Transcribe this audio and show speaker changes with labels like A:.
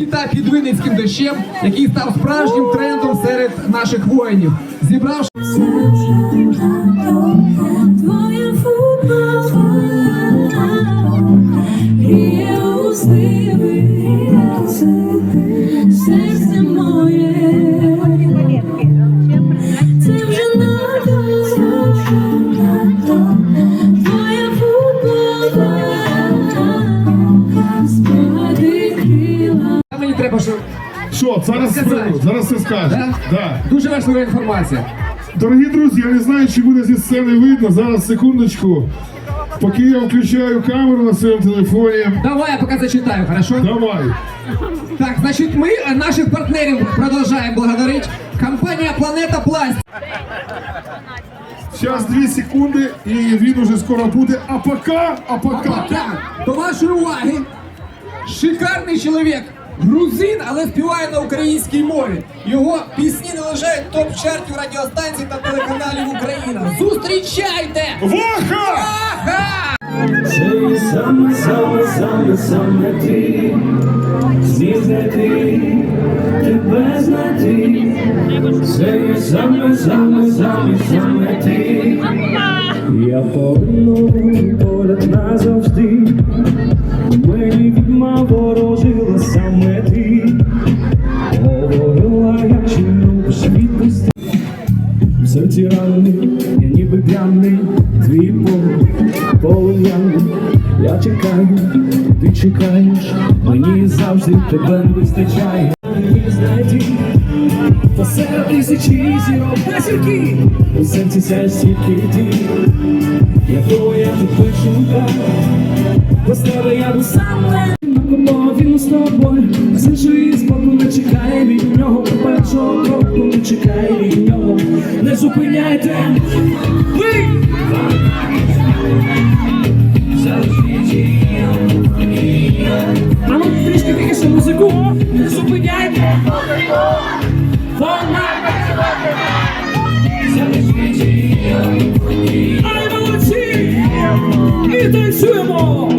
A: Кита під Винницьким дощем, який став справжнім трендом серед наших воїнів. Зібравши треба, що
B: Що, зараз
A: Сказати.
B: скажу, зараз все скаже.
A: Да?
B: Да.
A: дуже важлива інформація.
B: Дорогі друзі, я не знаю, чи буде зі сцени видно. Зараз секундочку. Поки я включаю камеру на своєму телефоні.
A: Давай я поки зачитаю, хорошо?
B: Давай.
A: Так, значить, ми е, наших партнерів продовжуємо благодарити. Компанія Планета Пласт.
B: Зараз дві секунди і він уже скоро буде. А поки, а поки.
A: Так, до вашої уваги. Шикарний чоловік. Грузин, але співає на українській мові. Його пісні належають в топ-чартів радіостанцій та телеканалів Україна. Зустрічайте!
B: Воха!
A: Ага!
C: Це саме, саме, саме, саме ти, зміг знайти, тебе знайти. Це саме, саме, саме, саме ти. Я поверну погляд назавжди. Серці рани, я ніби п'яний, твій погляд полум'яний. Я чекаю, ти чекаєш, мені завжди тебе не вистачає. Мені знайти, посеред тисячі зірок на зірки, у серці тільки ти, якого я тут шукаю, без тебе я був саме. Бо він з тобою, з іншої збоку не чекає від нього, першого кроку не чекає від нього, не зупиняйте. Ви! А ну трішки тихіше музику, не зупиняйте. Вона! Ай, молодці! І танцюємо!